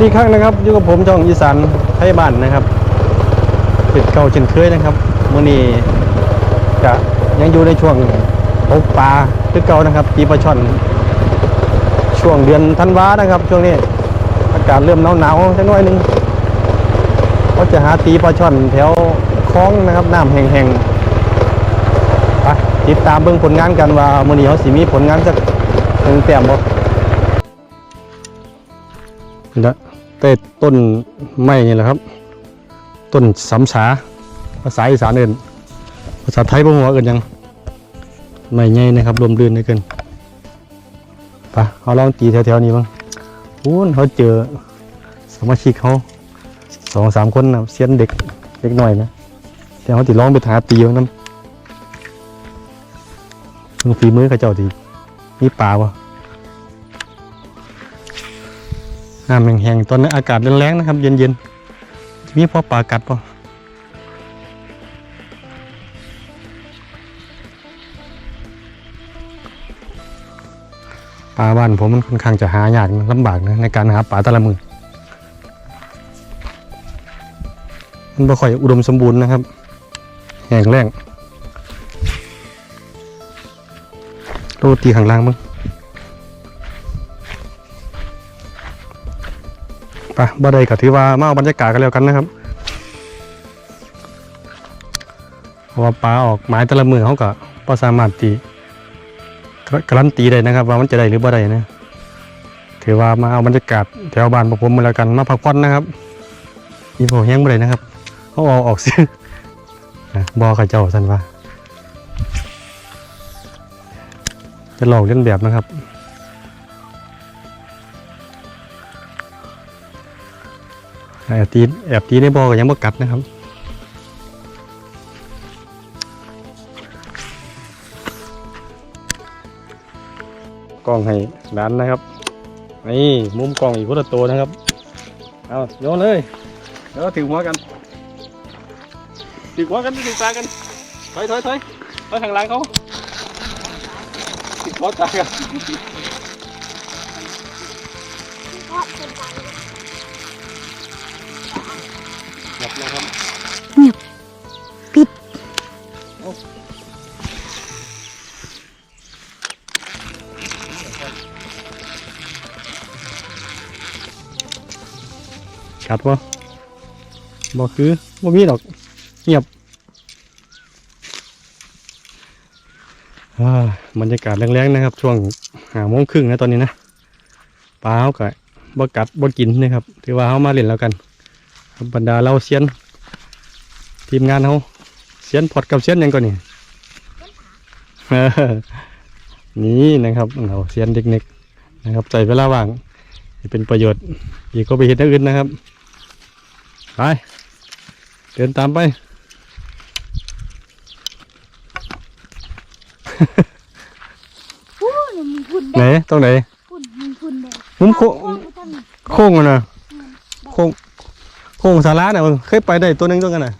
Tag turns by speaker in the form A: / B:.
A: ดีครั้งนะครับอยู่กับผมช่องอีสานไทยบ้านนะครับเป็นเก่าเช่นเคยนะครับมื่อนี้ก็ยังอยู่ในช่วงตกปลาคือเก่านะครับตีปลาช่อน ช่วงเดือนธันวานะครับ ช่วงนี้อากาศเริ่มหนาวหนาวๆจังน้อยหนึงเขาจะหาตีปลาช่อนแถวคลองนะครับน้ำแห้งๆไปติดตามเบิ่งผลงานกันว่ามื่อนี้เขาสิมีผลงานสักหนึ่งแต้มบ่น ต้ต้นไม้นี่แหละครับ ต้นสำสาภาษาอีสานเอินภาษาไทยบ่หัวาเอินยังไม่ใหญ่นะครับรวมรื่นได้เกินไปะเอาลองตีแถวๆนี้บ้างอู้นเขาเจอสมาชิกเขาสองสามคนนะเสียนเด็กเด็กหน่อยนะแต่เขาติร้องไปหาตีบ้างน้ำเพิ่งฝีมือเขาเจ้าตีมีปลาวะ น้ำแห้งๆตอนนี้อากาศแรงๆนะครับ เย็นๆมีพอปลากัดปะปลาบ้านผมมันค่อนข้างจะหายากลำบากนะในการหาปลาต่ละมือมันไม่ค่อยอุดมสมบูรณ์นะครับ แห้งแล้งโรตีข้างล่างมั้ง ไปบ่ได้ก็ถือว่ามาเอาบรรยากาศกันแล้วกันนะครับเพราะว่าปลาออกหมายแต่ละมือเขาก็พอสามารถตีการันตีได้นะครับ ว่ามันจะได้หรือบ่ได้นะถือว่ามาเอาบรรยากาศแถวบ้านพวกผมมาแล้วกันมาพักผ่อนนะครับมีพอแห้งบ่ได้นะครับเขาเอาออกซื้อนะบอกับเจ้าสันว่าจะหลอกเล่นแบบนะครับ แอบตีแอบตีในบ่อกยังบ่กัดนะครับกล้องให้ร้านนะครับนี่มุมกล้องอีกคนละตัวนะครับเอาโยนเลยแล้วถือหัวกันถือหัวกันถือตากันถอยถอยถอยถอยข้างหลังเขาถือหัวตากัน หยับนะครับ
B: ปิด
A: กัดบ่บ่คือบ่มีดอกเงียบอ่าบรรยากาศแรงๆนะครับ ช่วงหาโมงครึ่งนะตอนนี้นะปลาเขาก็บ่กัดบ่กินนะครับ ถือว่าเขามาเล่นแล้วกัน ครับบรรดาเราเซียน ทีมงานเขาเซียนพอดกับเซียนหยังก่อนนี่เออนี่นะครับเราเซียนเด็กๆนะครับใจเวลาว่างให้เป็นประโยชน์ อีกก็ไปเห็นอย่างอื่นนะครับไปเดินตามไป
B: พูดมึงพูด
A: ไหน
B: ได้
A: ตรงไหน
B: พูดมึงพูดได้
A: มุมโค้ง
B: โค้งไปทางนี้
A: โค้งอะนะโค้ง โค้งสาระน่ะมึงเคยไปได้ตัวหนึงตัวกันน่ะ